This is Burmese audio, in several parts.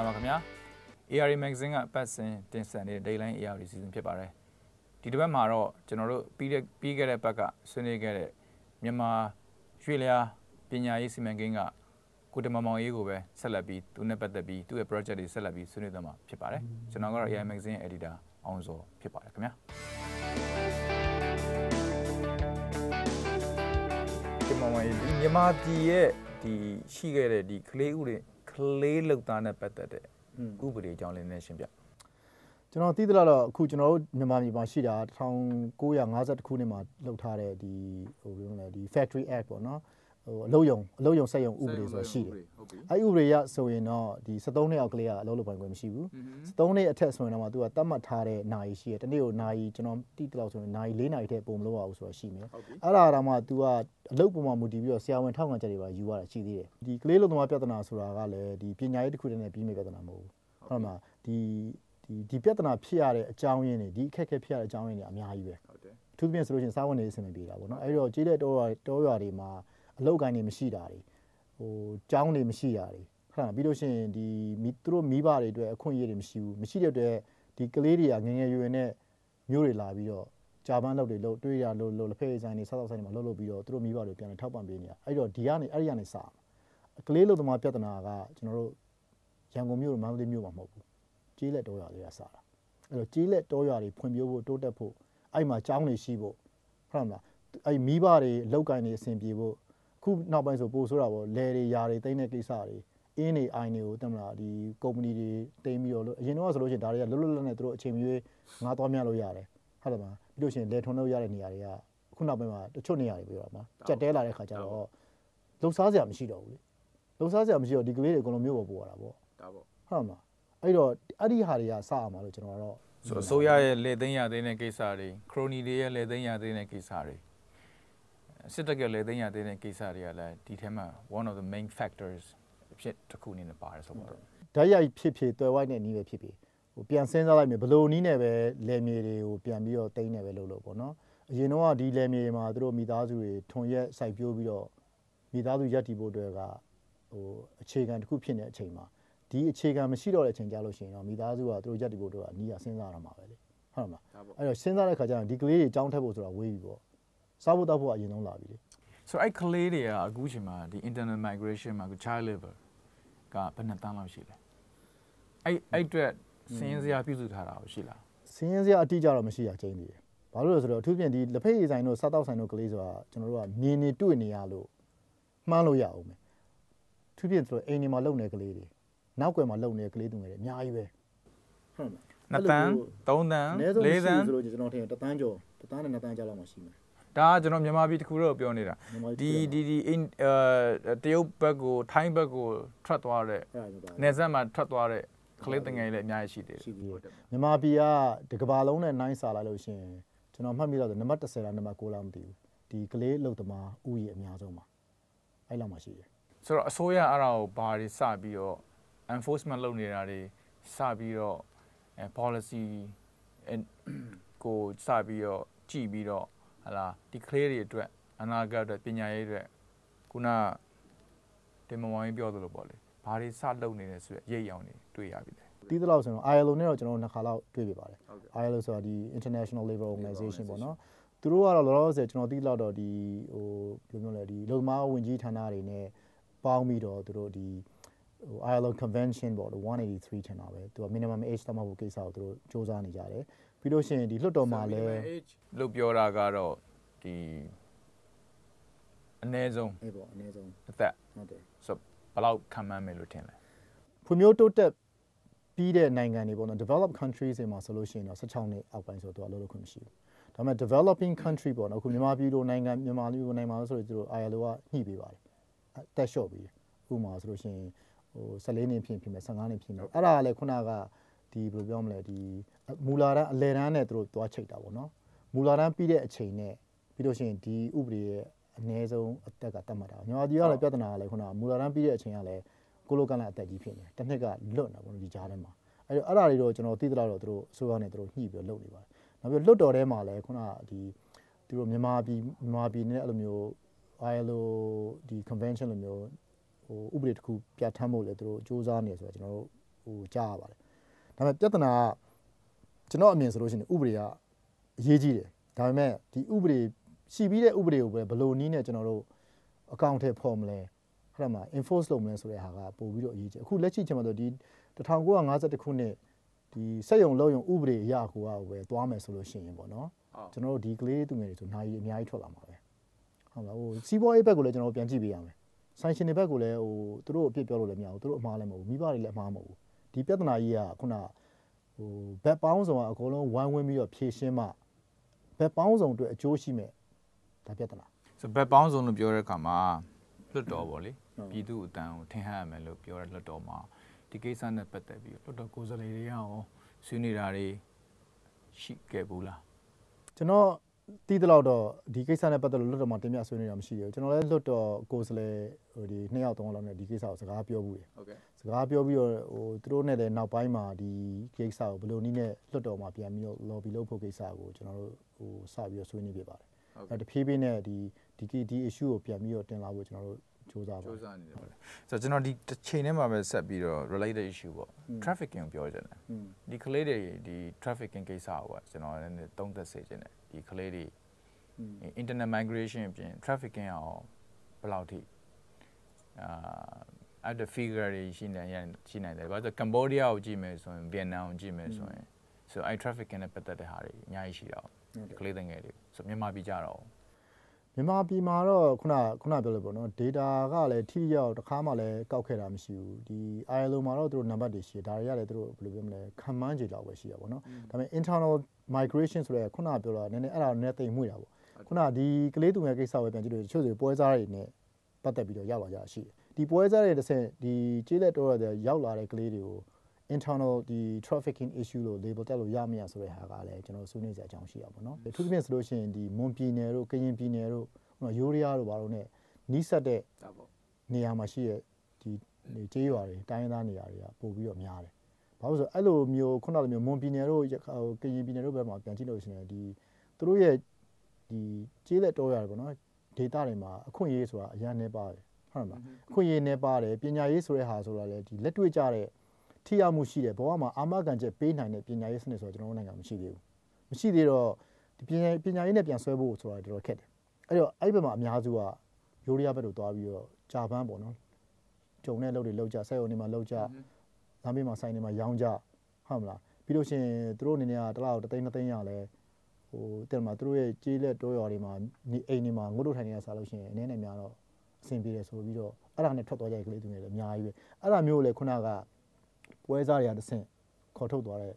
္ဂလာပါခင်ဗျာ ARI Magazine ကပတ်စဉ်တင်ဆက်နေတဲ့ Dayline ARI Season ဖြစ်ပါတယ်ဒီတစ်ပတ်မှာတော့ကျွန်တော်တို့ပြီးတဲ့ပြီးခဲ့တဲ့ဘက်ကဆွေးနွေးခဲ့တဲ့မြန်မာရွှေလျာပညာရေးစီမံကိန်းကကိုတမမောင်ရေးကိုပဲဆက်လက်ပြီးသူနဲ့ပတ်သက်ပြီးသူ့ရဲ့ project တွေဆက်လက်ပြီးဆွေးနွေးသွားမှာဖြစ်ပါတယ်ကျွန်တော်ကတော့ ARI Magazine editor အောင်စောဖြစ်ပါတယ်ခင်ဗျာဒီမောင်ရေးဒီမြန်မာပြည်ရဲ့ဒီရှိခဲ့တဲ့ဒီကလေးဥတွေက လေးလောက်သားနဲ့ပတ်သက်တဲ့ဥပဒေအကြောင်းလေးနဲ့ရှင်းပြကျွန်တော်သိသလားတော့အခုကျွန်တော်တို့မြန်မာပြည်မှာရှိတာ1950ခုနှစ်မှာလှုပ်ထားတဲ့ဒီဟိုပြောမလဲဒီ Factory Act ပေါ့နော် ဟိုအလုပ်ယုံအလုပ်ယုံစက်ယုံဥပဒေဆိုတာရှိတယ်အဲ့ဥပဒေရဆိုရင်တော့ဒီ73နှစ်အောက်ကလေးကအလုပ်လုပ်ပိုင်ခွင့်မရှိဘူး73နှစ်အထက်ဆိုရင်တော့ तू ကတတ်မှတ်ထားတဲ့နာရီရှိတယ်တနေ့ကိုနာရီကျွန်တော်တိတိလောက်ဆိုရင်နာရီ4နာရီထက်ပိုမလုပ်ရဘူးဆိုတာရှိမယ်အဲ့ဒါတော့မှ तू ကအလုပ်ပုံမှာမူတည်ပြီးတော့ဆရာဝန်ထောက်ခံချက်တွေပါယူရတာရှိသေးတယ်ဒီကလေးလုံးသမားပြဿနာဆိုတာကလည်းဒီပညာရေးတစ်ခုတည်းနဲ့ပြီးမြဲပြဿနာမဟုတ်ဘူးဟုတ်မှာဒီဒီဒီပြဿနာဖြစ်ရတဲ့အကြောင်းရင်းတွေဒီအခက်အခဲဖြစ်ရတဲ့အကြောင်းရင်းတွေအများကြီးပဲဟုတ်တယ်အထူးသဖြင့်ဆိုလို့ရှိရင်စားဝတ်နေရေးအဆင်မပြေတာပေါ့နော်အဲ့တော့ကြေးတဲ့တောရွာတောရွာတွေမှာ အလောက်ကိုင်းတွေမရှိတာတွေဟိုကျောင်းတွေမရှိတာတွေဟုတ်လားပြီးလို့ရှိရင်ဒီမိသူတို့မိဘတွေအတွက်အခွင့်အရေးတွေမရှိဘူးမရှိတဲ့အတွက်ဒီကလေးတွေကငငယ်ရွယ်နဲ့မျိုးတွေလာပြီးတော့ဂျာပန်လောက်တွေလို့တွေးရလို့လို့လက်ဖက်ဆိုင်တွေစားသောက်ဆိုင်တွေမှာလှုပ်လှုပ်ပြီးတော့သူတို့မိဘတွေပြန်လည်ထောက်ပံ့ပေးနေတာအဲ့တော့ဒီကနေအဲ့ဒီကနေစကလေးလို့သမားပြဿနာကကျွန်တော်တို့ရန်ကုန်မြို့မန္တလေးမြို့မှာမဟုတ်ဘူးကြေးလက်တောရွာတွေကစတာအဲ့တော့ကြေးလက်တောရွာတွေဖွံ့ဖြိုးဖို့တိုးတက်ဖို့အဲ့မှာကျောင်းတွေရှိဖို့ဟုတ်လားအဲ့မိဘတွေလောက်ကင်တွေအဆင်ပြေဖို့ ခုနောက်ပိုင်းဆိုပို့ဆိုတာပေါ့လယ်တွေယာတွေတိမ့်တဲ့ကိစ္စတွေအင်းတွေအိုင်တွေကိုတမလားဒီကုမ္ပဏီတွေတိမ့်ပြီးတော့အရင်တော့ဆိုလို့ရှိရင်ဒါတွေကလွတ်လွတ်လပ်လပ်နဲ့သူတို့အချိန်မရွေးငါးသွားမြလို့ရတယ်ဟုတ်တယ်မလားပြီးလို့ရှိရင်လယ်ထွန်းလို့ရတဲ့နေရာတွေကခုနောက်ပိုင်းမှာတချို့နေရာတွေပြောတာမှာကြက်တဲလာတဲ့ခါကျတော့လှုပ်ရှားစရာမရှိတော့ဘူးလေလှုပ်ရှားစရာမရှိတော့ဒီကလေးတွေအကုန်လုံးမျိုးပေါ်ပို့ရတာပေါ့ဒါပေါ့ဟုတ်မှာအဲ့တော့အဲ့ဒီဟာတွေကစအောင်ပါလို့ကျွန်တော်ကတော့ဆိုအစိုးရရဲ့လေသိမ်းရသိမ်းတဲ့ကိစ္စတွေခရိုနီတွေရဲ့လေသိမ်းရသိမ်းတဲ့ကိစ္စတွေ စစ်တပ်ကလေသိမ်းရသိမ်းတဲ့ကိစ္စတွေကလည်းဒီထဲမှာ one of the main factors ဖြစ်တစ်ခုအနေနဲ့ပါတယ်ဆိုတော့ဓာတ်ရိုက်ဖြစ်ဖြစ်တွယ်ဝိုက်တဲ့နည်းပဲဖြစ်ဖြစ်ဟိုပြန်စဉ်းစားလိုက်မယ်ဘလို့နည်းနဲ့ပဲလယ်မြေတွေကိုပြန်ပြီးတော့တိန်းနေပဲလုပ်လို့ပေါ့နော်အရင်တော့ဒီလယ်မြေမှာသူတို့မိသားစုတွေထွန်ရက်စိုက်ပျိုးပြီးတော့မိသားစုရက်တည်ဖို့အတွက်ကဟိုအခြေခံတစ်ခုဖြစ်နေတဲ့အချိန်မှာဒီအခြေခံမရှိတော့တဲ့အချိန်ကြာလို့ရှိရင်တော့မိသားစုကသူတို့ရက်တည်ဖို့အတွက်ကအနည်းအစဉ်းစားရမှာပဲလေဟုတ်မှာအဲ့တော့စဉ်းစားတဲ့ခါကျရင်ဒီကလေးတွေကြောင်းထက်ဖို့ဆိုတာဝေးပြီပေါ့ စားဖို့တောက်ဖို့အရင်ဆုံးလာပြီလေဆိုတော့အဲ့ကလေးတွေကအခုချိန်မှာဒီ internal migration မှာ child labor ကဘယ်နှစ်တန်းလောက်ရှိလဲအဲ့အဲ့အတွက်စင်းစရာပြုစုထားတာရှိလားစင်းစရာအတိအကျတော့မရှိရချင်းသေးတယ်ဘာလို့လဲဆိုတော့အထူးဖြင့်ဒီလက်ဖက်ရည်ဆိုင်တို့စားတောက်ဆိုင်တို့ကလေးဆိုတာကျွန်တော်တို့ကမြင်နေတွေ့နေရလို့မှန်းလို့ရအောင်မယ်ထူးဖြင့်ဆိုတော့အိမ်ဒီမှာလုံနေကလေးတွေနောက်ွယ်မှာလုံနေတဲ့ကလေးသူငယ်တွေအများကြီးပဲဟုတ်လားနှစ်တန်းသုံးတန်းလေးတန်းဆိုလို့ကျွန်တော်ထင်တန်းကျော်တန်းနဲ့နှစ်တန်းကျော်လောက်မှရှိမယ် ဒါကကျွန်တော်မြန်မာပြည်တစ်ခုတော့ပြောနေတာဒီဒီဒီအဲတရုတ်ဘက်ကိုထိုင်းဘက်ကိုထွက်သွားတဲ့နေဆက်မှာထွက်သွားတဲ့ကလေးတငယ်လေးအများကြီးရှိတယ်ရှိပြီးမြန်မာပြည်ကဒီကဘာလုံးနဲ့နိုင်စာလိုက်လို့ရှင်ကျွန်တော်မှတ်မိတော့နံပါတ်30လားနံပါတ်9လားမသိဘူးဒီကလေးလုံသမားဥယျာဉ်အများဆုံးပါအဲ့လောက်မှရှိတယ်ဆိုတော့အစိုးရအဲ့ဒါကိုဘာတွေစပြီးတော့ enforcement လုပ်နေတာတွေစပြီးတော့ policy ကိုစပြီးတော့ကြည့်ပြီးတော့ ဟလာဒီကလေးတွေအတွက်အနာဂတ်အတွက်ပညာရေးအတွက်ခုနတင်မဝိုင်းပြောသလိုပေါ့လေဘာတွေစလုပ်နေလဲဆိုရရိပ်ရောင်တွေတွေ့ရပြီလေတီးသလောက်ဆိုတော့ ILO နဲ့တော့ကျွန်တော်နှစ်ခါလောက်တွေ့ပြပါတယ် ILO ဆိုတာဒီ International Labour Organization ပေါ့နော်သူတို့ကတော့လောလောဆယ်ကျွန်တော်သိလောက်တော့ဒီဟိုဘယ်လိုမျိုးလဲဒီလုံသမားဝင်ကြီးဌာနတွေနဲ့ပေါင်းပြီးတော့သူတို့ဒီ ဟို ILO convention ပေါ့183ထင်တာပဲသူက minimum age သတ်မှတ်ဖို့ကိစ္စကိုသူတို့စ조사နေကြတယ်ပြီးလို့ရှိရင်ဒီလွှတ်တော်မှာလည်းလို့ပြောတာကတော့ဒီအနည်းဆုံးအေးပေါ့အနည်းဆုံးအသက်ဟုတ်တယ်ဆိုဘယ်လောက်ခံမှန်းမယ်လို့ထင်လဲဖွံ့ဖြိုးတိုးတက်ပြီးတဲ့နိုင်ငံတွေပေါ့နော် developed countries တွေမှာဆိုလို့ရှိရင်တော့16နှစ်အောက်ပိုင်းဆိုတော့အလုပ်လုပ်ခွင့်မရှိဘူးဒါပေမဲ့ developing country ပေါ့နော်အခုမြန်မာပြည်လိုနိုင်ငံမြန်မာလိုနိုင်ငံမှာဆိုတော့သူတို့ ILO ကညှိပေးပါတယ်တက်လျှော့ပြီးဥပမာဆိုလို့ရှိရင် ဟို14နှစ်ဖြစ်ဖြစ်မယ်15နှစ်ဖြစ်မယ်အဲ့ဒါကလည်းခုနကဒီဘယ်လိုပြောမလဲဒီမူလာတန်းအလယ်တန်းနဲ့သူတို့သွားချိတ်တာပေါ့နော်မူလာတန်းပြီးတဲ့အချိန်နဲ့ပြီးလို့ရှိရင်ဒီဥပဒေရဲ့အနည်းဆုံးအသက်ကတတ်မှတ်တာညီမကြီးကလည်းပြဿနာကလည်းခုနကမူလာတန်းပြီးတဲ့အချိန်ကလည်းကိုလိုကန်လာအသက်ကြီးဖြစ်နေတစ်နှစ်ကလွတ်နေတာပေါ့နော်ဒီကြားထဲမှာအဲ့တော့အဲ့ဒါတွေတော့ကျွန်တော်သိသလောက်တော့သူတို့အစိုးရနဲ့သူတို့ညှိပြီးလုပ်နေပါတယ်နောက်ပြီးလွတ်တော်ထဲမှာလည်းခုနကဒီသူတို့မြန်မာပြည်မြန်မာပြည်နဲ့အဲ့လိုမျိုး ILO ဒီ convention လိုမျိုး ဟိုဥပဒေတစ်ခုပြဋ္ဌာန်းဖို့လည်းသူတို့စ조사နေဆိုတော့ကျွန်တော်တို့ဟိုကြားရပါတယ်ဒါပေမဲ့ပြဿနာကကျွန်တော်အမြင်ဆိုလို့ရှိရင်ဥပဒေကအရေးကြီးတယ်ဒါပေမဲ့ဒီဥပဒေရှိပြီးတဲ့ဥပဒေကိုပဲဘယ်လိုနည်းနဲ့ကျွန်တော်တို့အကောင့်ထဲဖော်မလဲအဲ့ဒါမှ enforce လုပ်မလဲဆိုတဲ့ဟာကပို့ပြီးတော့အရေးကြီးအခုလက်ရှိကျွန်တော်တို့ဒီ1952ခုနှစ်ဒီစက်ယုံလုံးယုံဥပဒေအရာကိုပဲသွားမယ်ဆိုလို့ရှိရင်ပေါ့နော်ကျွန်တော်တို့ဒီကလေးသူငယ်တွေဆိုနိုင်အများကြီးထွက်လာမှာပဲဟုတ်လားဟိုစီးပွားရေးဘက်ကိုလည်းကျွန်တော်တို့ပြန်ကြည့်ပေးရမယ် ဆိုင်ရှင်တွေဘက်ကိုလည်းဟိုသူတို့အပြစ်ပြောလို့လည်းမရဘူးသူတို့အမှားလည်းမဟုတ်ဘူးမိဘတွေလည်းအမှားမဟုတ်ဘူးဒီပြဿနာကြီးကခုနဟိုဘက်ပေါင်းစုံကအကုန်လုံးဝိုင်းဝန်းပြီးတော့ဖြည့်ရှင်းမှဘက်ပေါင်းစုံအတွက်အကျိုးရှိမဲ့ဒါပြဿနာဆိုဘက်ပေါင်းစုံလို့ပြောတဲ့အခါမှာလွတ်တော်ပေါ့လေပြည်သူအတန်ကိုထင်ဟပ်ရမယ်လို့ပြောတဲ့လွတ်တော်မှာဒီကိစ္စနဲ့ပတ်သက်ပြီးလွတ်တော်ကိုယ်စားလှယ်တွေကရောဆွေးနွေးတာတွေရှိခဲ့ဘူးလားကျွန်တော် တီးတလောက်တော့ဒီကိစ္စနဲ့ပတ်သက်လို့လွတ်တော်မှာတင်ပြဆွေးနွေးတာမရှိဘူးကျွန်တော်လည်းလွတ်တော်ကိုယ်စားလှယ်ဟိုဒီနှစ်ယောက်သုံးယောက်လောက်နဲ့ဒီကိစ္စကိုစကားပြောဘူးတယ်ဟုတ်ကဲ့စကားပြောပြီးတော့ဟိုသူတို့နဲ့လည်းနောက်ပိုင်းမှာဒီကိစ္စကိုဘယ်လိုနည်းနဲ့လွတ်တော်မှာပြန်ပြီးတော့ lobby လုပ်ဖို့ကိစ္စကိုကျွန်တော်တို့ဟိုစပြီးတော့ဆွေးနွေးပြပါတယ်အဲတဖြည်းဖြည်းနဲ့ဒီဒီဒီ issue ကိုပြန်ပြီးတော့တင်လာဖို့ကျွန်တော်တို့ စူးစမ်းပါစူးစမ်းနေတယ်ပေါ့ဆိုတော့ကျွန်တော်ဒီတစ်ချိန်ထဲမှာပဲဆက်ပြီးတော့ related issue ပေါ့ trafficking ကိုပြောချင်တယ်ဒီကလေးတွေဒီ trafficking ကိစ္စကိုကကျွန်တော်လည်းသုံးသက်စေချင်တယ်ဒီကလေးတွေ internet migration အပြင် trafficking အောင်ဘယ်လောက်ထိအာအဲ့ဒါ figure တွေရှိနေရရှိနေတယ်ဘာလို့ကမ္ဘောဒီးယားကိုကြည့်မယ်ဆိုရင်ဗီယက်နမ်ကိုကြည့်မယ်ဆိုရင်ဆိုအဲ့ trafficking နဲ့ပတ်သက်တဲ့ဟာတွေအများကြီးရှိတာ။ကလေးငယ်တွေဆိုမြန်မာပြည်ကြတော့ မြန်မာပြည်မှာတော့ခုနခုနပြောလို့ပေါ့နော် data ကလည်းထိရောက်တခါမှလည်းကောက်ခဲ့တာမရှိဘူးဒီ ILO မှာတော့သူတို့ number တွေရှိတယ်ဒါတွေကလည်းသူတို့ဘယ်လိုပြောမလဲခံမှန်းကြည့်တော့ပဲရှိရပါတော့ဒါပေမဲ့ internal migration ဆိုတဲ့ခုနပြောတာနည်းနည်းအဲ့ဒါနည်းသိမ့်မှုတာပေါ့ခုနဒီကလေးသူငယ်ကိစ္စပဲပြန်ကြည့်လို့တချို့ဆိုပွဲစားတွေနဲ့ပတ်သက်ပြီးတော့ရောက်လာကြရှိတယ်ဒီပွဲစားတွေတစ်ဆင့်ဒီကျေးလက်တော်ရတဲ့ရောက်လာတဲ့ကလေးတွေကို internal ဒီ trafficking issue လို့ label တက်လို့ရမရဆိုတဲ့ဟာကလည်းကျွန်တော်ဆွေးနွေးစရာအကြောင်းရှိရပါတော့။အထူးသဖြင့်ဆိုလို့ရှိရင်ဒီမွန်ပြည်နယ်တို့ကရင်ပြည်နယ်တို့ဟိုရိုးရီးယားတို့ဘာလို့ ਨੇ နီးစပ်တဲ့နေရာမှာရှိတဲ့ဒီကျေးရွာတွေတိုင်းရင်းသားနေရာတွေကပို့ပြီးတော့များတယ်။ဘာလို့ဆိုအဲ့လိုမျိုးခုနလိုမျိုးမွန်ပြည်နယ်တို့ကရင်ပြည်နယ်တို့ဘက်မှာပြန်ကြည့်လို့ရှိရင်ဒီသူတို့ရဲ့ဒီကျေးလက်တော်ရတယ်ပေါ့နော်ဒေတာတွေမှာအခွင့်အရေးဆိုတာအများနဲ့ပါတယ်ဟုတ်မှာအခွင့်အရေးနဲ့ပါတယ်ပညာရေးဆိုတဲ့ဟာဆိုတာလေဒီလက်တွေ့ကြတဲ့ ထိရောက်မှုရှိတယ်ဘဝမှာအာမခံချက်ပေးနိုင်တဲ့ပညာရေးစနစ်ဆိုတော့ကျွန်တော်တို့နိုင်ငံမရှိသေးဘူးမရှိသေးတော့ဒီပညာပညာရေးနဲ့ပြန်ဆွဲဖို့ဆိုတာတော်တော်ခက်တယ်အဲ့တော့အဲ့ဘက်မှာအများစုကယူရီးယားဘက်ကိုသွားပြီးတော့ဂျာပန်ပေါ့နော်ဂျုံတဲ့လုပ်တွေလောက်ကြဆက်ရုံတွေမှာလောက်ကြလမ်းဘေးမှာဆိုင်တွေမှာရောင်းကြဟုတ်မလားပြီးလို့ရှိရင်သူတို့အနေနဲ့ကတလောက်တသိန်းနှစ်သိန်းရလဲဟိုတဲ့မှာသူတို့ရဲ့ကြေးလက်တောရွာတွေမှာနေအိမ်တွေမှာငုတ်တို့ထိုင်နေတာစားလို့ရှိရင်အနေနဲ့များတော့အဆင်ပြေတယ်ဆိုပြီးတော့အဲ့ဒါနဲ့ထွက်သွားကြတဲ့ကလေးသူတွေလည်းအများကြီးပဲအဲ့ဒါမျိုးလည်းခုနက ပွဲစားတွေကတစ်ဆင့်ခေါ်ထုတ်သွားတဲ့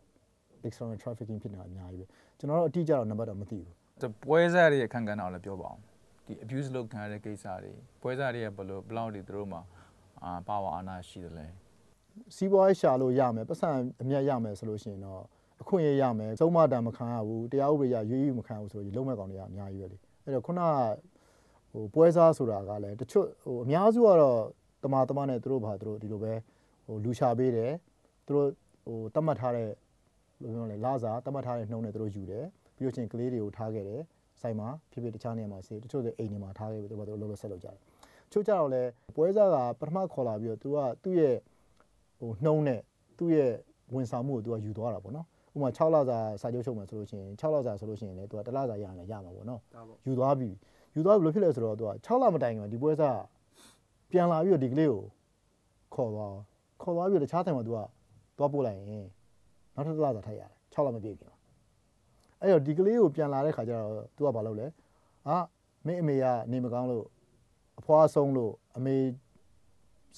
external trafficking ဖြစ်နေတာအများကြီးပဲကျွန်တော်တို့အတိအကျတော့နံပါတ်တော့မသိဘူးပွဲစားတွေအခန်းကဏ္ဍကိုလည်းပြောပါအောင်ဒီ abuse လုပ်ခံရတဲ့ကိစ္စတွေပွဲစားတွေကဘယ်လိုဘလောက်တွေသူတို့မှာအာပါဝါအာဏာရှိတယ်လဲစီးပွားရေးရှာလို့ရမယ်ပတ်စံအမြတ်ရမယ်ဆိုလို့ရှိရင်တော့အခွင့်အရေးရမယ်သုံးမတန်မခံရဘူးတရားဥပဒေရရွေးယူမခံဘူးဆိုတော့လုံးမဲ့ကောင်တွေကအများကြီးပဲလေအဲ့တော့ခုနကဟိုပွဲစားဆိုတာကလည်းတချို့ဟိုအများစုကတော့တမာတမနဲ့သူတို့ဘာသူတို့ဒီလိုပဲဟိုလူရှာပေးတယ် သူတို့ဟိုတတ်မှတ်ထားတဲ့ဘယ်လိုပြောလဲလာစာတတ်မှတ်ထားတဲ့နှုံးနဲ့သူတို့ယူတယ်ပြီးလို့ချင်းကလေးတွေကိုထားခဲ့တယ်ဆိုင်မှာဖြစ်ဖြစ်တခြားနေရာမှာစေတချို့ဆိုအိမ်တွေမှာထားခဲ့ပြီးသူတို့လောလောဆက်လုပ်ကြတယ်ချို့ကြတော့လဲပွဲစားကပထမခေါ်လာပြီးတော့သူကသူ့ရဲ့ဟိုနှုံးနဲ့သူ့ရဲ့ဝန်ဆောင်မှုကိုသူကယူသွားတာပေါ့နော်ဥပမာ6လစာစာချုပ်ချုပ်မယ်ဆိုလို့ရှိရင်6လစာဆိုလို့ရှိရင်လည်းသူက1လစာရရင်ရမှာပေါ့နော်ယူသွားပြီယူသွားပြီလို့ဖြစ်လဲဆိုတော့သူက6လမတိုင်ခင်ဒီပွဲစားပြန်လာပြီးတော့ဒီကလေးကိုခေါ်သွားခေါ်သွားပြီးတော့တခြားဆိုင်မှာသူက သွားပို့လိုက်ရင်နောက်ထပ်1လစာထပ်ရတယ်6လမပြည့်ခင်အဲ့တော့ဒီကလေးကိုပြန်လာတဲ့ခါကျတော့သူကဘာလုပ်လဲအာမင်းအမေကနေမကောင်းလို့အဖွားဆုံးလို့အမေ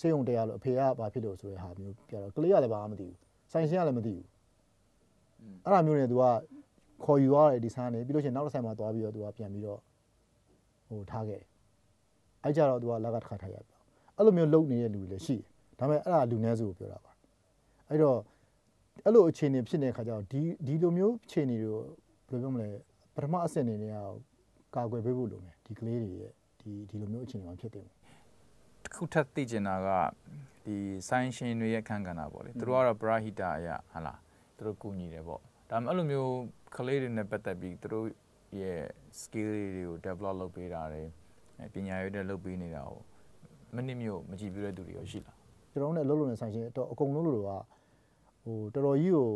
စေုံတရားလို့အဖေကဘာဖြစ်လို့ဆိုတဲ့ဟာမျိုးပြတော့ကလေးကလည်းဘာမှမသိဘူးဆိုင်ရှင်ကလည်းမသိဘူးအဲ့ဒါမျိုးနဲ့ तू ကခေါ်ယူသွားတယ်ဒီဆန်းနေပြီးလို့ရှိရင်နောက်တစ်ဆိုင်မှာသွားပြီးတော့ तू ကပြန်ပြီးတော့ဟိုထားခဲ့အဲ့ကြတော့ तू ကလက်ကတစ်ခါထားရပြောအဲ့လိုမျိုးလုပ်နေတဲ့လူတွေလည်းရှိတယ်ဒါပေမဲ့အဲ့ဒါလူနည်းစုကိုပြောတာပါ အဲ့တော့အဲ့လိုအခြေအနေဖြစ်နေတဲ့ခါကျတော့ဒီဒီလိုမျိုးအခြေအနေတွေကိုဘယ်လိုပြောမလဲပထမအဆင့်အနေနဲ့ကာကွယ်ပေးဖို့လိုမယ်ဒီကလေးတွေရဲ့ဒီဒီလိုမျိုးအခြေအနေမှာဖြစ်တယ်တခုထပ်သိချင်တာကဒီဆိုင်ရှင်တွေရဲ့ခန့်ကဏ္ဍပေါ့လေသူတို့ကတော့ပရာဟိတအရာဟာလားသူတို့ကူညီတယ်ပေါ့ဒါမှမဟုတ်အဲ့လိုမျိုးကလေးတွေနဲ့ပတ်သက်ပြီးသူတို့ရဲ့ skill တွေကို develop လုပ်ပေးတာတွေပညာရေးတွေလုပ်ပေးနေတာကိုမနစ်မြို့မကြည့်ပြတဲ့သူတွေရောရှိလားကျွန်တော်တို့နဲ့အလုပ်လုပ်နေဆိုင်ရှင်တော့အကုန်လုံးလို့တော့ ဟိုတော်တော်ကြီးကို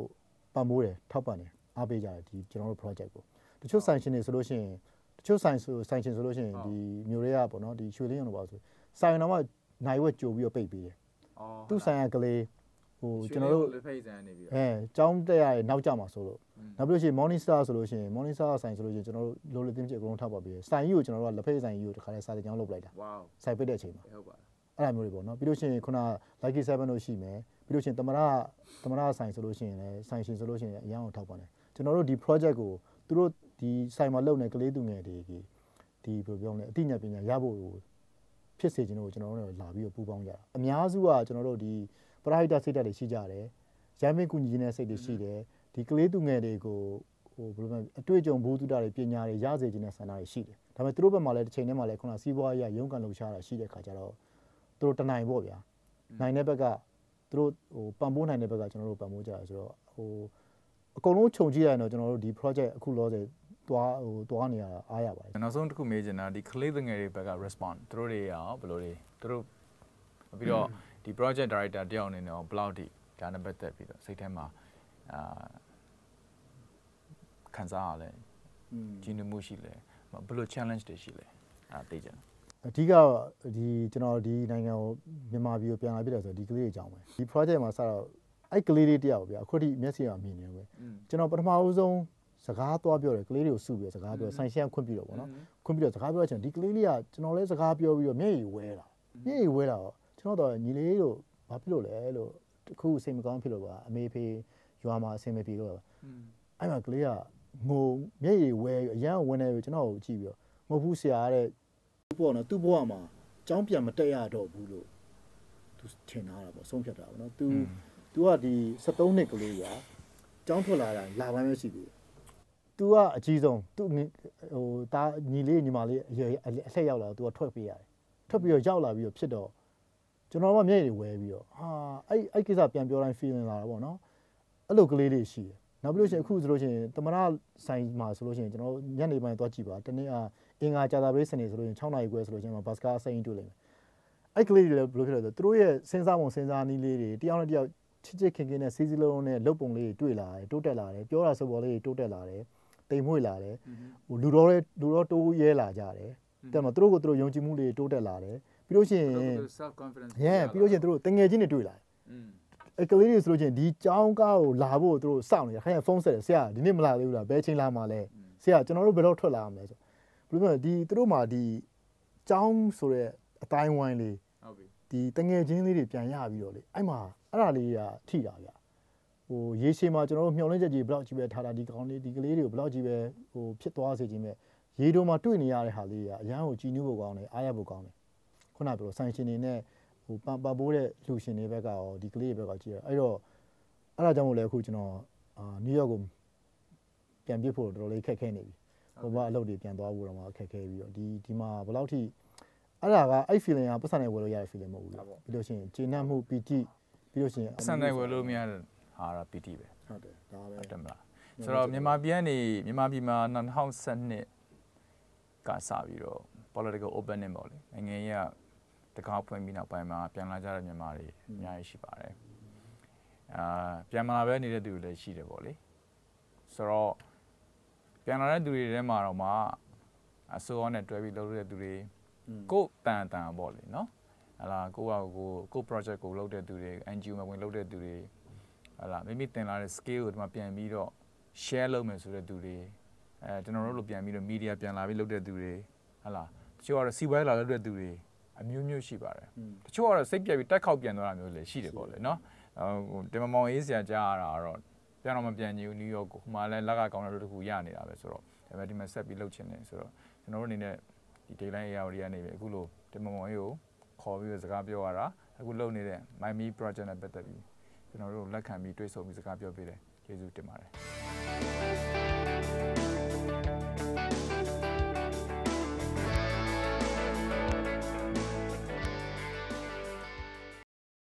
ပံ့ပိုးတယ်ထောက်ပံ့တယ်အားပေးကြတယ်ဒီကျွန်တော်တို့ project ကိုတချို့ဆိုင်ရှင်တွေဆိုလို့ရှိရင်တချို့ဆိုင်ဆိုဆိုင်ရှင်ဆိုလို့ရှိရင်ဒီမျိုးတွေကပေါ့နော်ဒီရွှေလင်းရုံတော့ပါဆိုဆိုင်တော့မှနိုင်ဝက်ကြိုပြီးတော့ပိတ်ပေးတယ်အော်သူ့ဆိုင်ရကလေးဟိုကျွန်တော်တို့လက်ဖိတ်ဆန်နေပြီးတော့အဲចောင်းတက်ရရဲ့နောက်ကြမှာဆိုလို့နောက်ပြီးလို့ရှိရင် morning star ဆိုလို့ရှိရင် morning star ဆိုင်ဆိုလို့ရှိရင်ကျွန်တော်တို့လိုလိုတင်းပြည့်အကုန်လုံးထောက်ပါပေးတယ်ဆိုင်ကြီးကိုကျွန်တော်တို့ကလက်ဖိတ်ဆိုင်ကြီးကိုတခါလဲစာတင်ကြောင်းလုပ်လိုက်တာဝေါဆိုင်ပိတ်တဲ့အချိန်မှာဟုတ်ပါလားအဲ့လိုမျိုးတွေပေါ့နော်ပြီးလို့ရှိရင်ခုန lucky 7တို့ရှိမယ် ပြီးလို့ရှိရင်တမရတမရဆိုင်ဆိုလို့ရှိရင်လည်းဆိုင်ရှင်ဆိုလို့ရှိရင်အရန်အောင်ထောက်ပါတယ်ကျွန်တော်တို့ဒီ project ကိုသူတို့ဒီဆိုင်မှာလုပ်နေကလေးသူငယ်တွေဒီဒီဘယ်လိုပြောမလဲအသိဉာဏ်ပညာရဖို့ဖြစ်စေခြင်းတို့ကျွန်တော်တို့လာပြီးတော့ပူးပေါင်းကြတာအများစုကကျွန်တော်တို့ဒီပရိုက်တာစိတ်ဓာတ်တွေရှိကြတယ်ရမ်းမင်းကူညီနေတဲ့စိတ်တွေရှိတယ်ဒီကလေးသူငယ်တွေကိုဟိုဘယ်လိုလဲအတွေ့အကြုံဘူးတုဒ္ဒတွေပညာတွေရစေခြင်းတဲ့ဆန္ဒတွေရှိတယ်ဒါပေမဲ့သူတို့ဘက်မှာလည်းတစ်ချိန်တည်းမှာလည်းခုနစီးပွားရေးရုန်းကန်လှုပ်ရှားတာရှိတဲ့ခါကျတော့သူတို့တနိုင်ပေါ့ဗျာနိုင်တဲ့ဘက်က သူတို့ဟိုပံ့ပိုးနိုင်တဲ့ဘက်ကကျွန်တော်တို့ပံ့ပိုးကြတာဆိုတော့ဟိုအကုန်လုံးခြုံကြည့်ရရင်တော့ကျွန်တော်တို့ဒီ project အခုလောဆယ်တွားဟိုတွားနေရတာအားရပါတယ်ကျွန်တော်ဆုံးတစ်ခုမေးချင်တာဒီကလေးငယ်တွေဘက်က respond သူတို့တွေရောဘယ်လိုတွေသူတို့ပြီးတော့ဒီ project director တယောက်အနေနဲ့ရောဘယ်လောက်ထိဒါနဲ့ပတ်သက်ပြီးတော့စိတ်ထဲမှာအာခံစားရလဲကြီးနေမှုရှိလဲဘယ်လို challenge တွေရှိလဲအဲ့ဒါသိချင်တယ် အဓိကတော့ဒီကျွန်တော်ဒီနိုင်ငံကိုမြန်မာပြည်ကိုပြန်လာပြတယ်ဆိုတော့ဒီကလေးတွေအကြောင်းပဲဒီ project မှာစတော့အဲ့ကလေးလေးတယောက်ဗျာအခုထိမျက်စိကမြင်နေတယ်ပဲကျွန်တော်ပထမဦးဆုံးစကားသွားပြောတယ်ကလေးတွေကိုစုပြီးတော့စကားပြောဆိုင်ရှန်ခွင့်ပြုတော့ဗောနော်ခွင့်ပြုတော့စကားပြောချင်ဒီကလေးလေးကကျွန်တော်လည်းစကားပြောပြီးတော့မျက်ရည်ဝဲတာမျက်ရည်ဝဲတာတော့ကျွန်တော်တော့ညီလေးတို့ဘာဖြစ်လို့လဲလို့တခုစိတ်မကောင်းဖြစ်လို့ပါအမေဖေရွာမှာအဆင်မပြေလို့ပါအဲ့မှာကလေးကငိုမျက်ရည်ဝဲအရန်ဝင်နေပြီကျွန်တော်ကိုကြည့်ပြီးတော့မဟုတ်ဘူးဆရာတဲ့ ပေါ့နော်သူ့ဘဝမှာကြောင်းပြန်မတက်ရတော့ဘူးလို့သူထင်ထားတာပေါ့ဆုံးဖြတ်တာပေါ့နော်သူသူကဒီ73နှစ်ကလေးကကြောင်းထွက်လာတာလာပိုင်းပဲရှိသေးတယ်သူကအကြီးဆုံးသူဟိုတာညီလေးညီမလေးအအဆက်ရောက်လာသူကထွက်ပေးရတယ်ထွက်ပြီးတော့ရောက်လာပြီးတော့ဖြစ်တော့ကျွန်တော်ကမျက်ရည်ဝဲပြီးတော့ဟာအဲ့အဲ့ကိစ္စပြန်ပြောတိုင်း feeling လာတာပေါ့နော်အဲ့လိုကလေးတွေရှိတယ်နောက်ပြီးလို့ရှိရင်အခုဆိုလို့ရှိရင်တမရဆိုင်မှာဆိုလို့ရှိရင်ကျွန်တော်ညနေပိုင်းသွားကြည့်ပါတနေ့အား င်္ဂါကြာတာပရိစနေဆိုလို့ရှိရင်6နာရီခွဲဆိုလို့ရှိရင်ဘတ်စကားစိန်တွေ့လိမ့်မယ်အဲ့ကလေးတွေလည်းဘယ်လိုဖြစ်လဲဆိုသူတို့ရဲ့စဉ်းစားပုံစဉ်းစားနည်းလေးတွေတယောက်နဲ့တယောက်ချစ်ချစ်ခင်ခင်နဲ့စီးစီးလုံးလုံးနဲ့လုပ်ပုံလေးတွေတွေ့လာတယ်တိုးတက်လာတယ်ပြောတာဆိုပေါ်လေးတွေတိုးတက်လာတယ်တိမ်မွေ့လာတယ်ဟိုလူတော်တဲ့လူတော်တိုးရဲလာကြတယ်တဲ့မှာသူတို့ကိုသူတို့ယုံကြည်မှုလေးတိုးတက်လာတယ်ပြီးလို့ရှိရင် self confidence ရဲပြီးလို့ရှိရင်သူတို့တငယ်ချင်းတွေတွေ့လာတယ်အဲကလေးတွေဆိုလို့ချင်းဒီចောင်းကားကိုလာဖို့သူတို့စောင့်နေတယ်ခိုင်းဖုန်းဆက်တယ်ဆရာဒီနေ့မလာသေးဘူးလားဘယ်ချိန်လာမှလဲဆရာကျွန်တော်တို့ဘယ်တော့ထွက်လာမလဲဆို ဘယ်လိုလဲဒီသူတို့မှာဒီចောင်းဆိုတဲ့အတိုင်းဝိုင်းလေးဟုတ်ပြီဒီတငယ်ချင်းလေးတွေပြန်ရပြီးတော့လေအဲ့မှာအဲ့ဒါလေးကထိတာဗျဟိုရေရှည်မှာကျွန်တော်တို့မျှော်လင့်ချက်ကြီးဘယ်လောက်ကြီးပဲထားတာဒီကောင်လေးဒီကလေးတွေကိုဘယ်လောက်ကြီးပဲဟိုဖြစ်သွားစေခြင်းပဲရေတုံမှာတွေ့နေရတဲ့ဟာလေးကအရန်ကိုကြည်နူးဖို့ကောင်းတယ်အားရဖို့ကောင်းတယ်ခုနကပြောဆိုင်ရှင်တွေနဲ့ဟိုပန်ပပိုးတဲ့လှူရှင်တွေဘက်ကရောဒီကလေးတွေဘက်ကကြည့်ရအဲ့တော့အဲ့ဒါကြောင့်မို့လဲအခုကျွန်တော်အာနယူးယောက်ကိုပြန်ပြစ်ဖို့တော်တော်လေးခက်ခဲနေပြီ ဟိုဘအလုပ်တွေပြန်သွားဖို့တော့မှခက်ခဲပြီးတော့ဒီဒီမှာဘယ်လောက်ထိအဲ့ဒါကအဲ့ feeling ကပတ်စံနဲ့ဝယ်လို့ရတဲ့ feeling မဟုတ်ဘူးလေပြီးလို့ရှိရင်ဂျေနတ်မှုပီတိပြီးလို့ရှိရင်ဆန်တယ်ဝယ်လို့မရတဲ့ဟာရ PT ပဲဟုတ်တယ်ဒါပဲဟုတ်တယ်မလားဆိုတော့မြန်မာပြည်ကနေမြန်မာပြည်မှာ2012ကစပြီးတော့ political opening ပေါ့လေနိုင်ငံရေးကတကားဖွင့်ပြီးနောက်ပိုင်းမှာပြန်လာကြတဲ့မြန်မာတွေအများကြီးရှိပါတယ်အာပြန်မလာပဲနေတဲ့သူတွေလည်းရှိတယ်ပေါ့လေဆိုတော့ ပြန်လာတဲ့သူတွေထဲမှာတော့မှအစိုးရနဲ့တွဲပြီးလုပ်ရတဲ့သူတွေကိုယ်တန်တန်ပေါ့လေနော်ဟလာကိုကကိုကို project ကိုလုပ်တဲ့သူတွေ NGO မှာဝင်လုပ်တဲ့သူတွေဟလာမိမိတင်လာတဲ့ skill ကိုဒီမှာပြန်ပြီးတော့ share လုပ်မယ်ဆိုတဲ့သူတွေအဲကျွန်တော်တို့လိုပြန်ပြီးတော့ media ပြန်လာပြီးလုပ်တဲ့သူတွေဟလာတချို့ကတော့စီးပွားရေးလာလုပ်တဲ့သူတွေအမျိုးမျိုးရှိပါတယ်တချို့ကတော့စိတ်ပြက်ပြီးတက်ခောက်ပြန်သွားတာမျိုးလည်းရှိတယ်ပေါ့လေနော်ဟိုတင်မမောင်ရေးဆရာကြားရတာကတော့ ပြန်တော့မပြန်ချင်ဘူးနယူးယောက်ကိုဟိုမှာလည်းလက်ကကောင်းတဲ့လူတစ်ခုရနေတာပဲဆိုတော့ဒါပေမဲ့ဒီမှာဆက်ပြီးလုပ်ချင်တယ်ဆိုတော့ကျွန်တော်တို့အနေနဲ့ဒီ dayline area တွေကနေပြီအခုလိုတင်မမောင်ရေးကိုခေါ်ပြီးတော့စကားပြောရတာအခုလုပ်နေတဲ့ My Me project နဲ့ပတ်သက်ပြီးကျွန်တော်တို့လက်ခံပြီးတွေ့ဆုံပြီးစကားပြောပေးတယ်ကျေးဇူးတင်ပါတယ်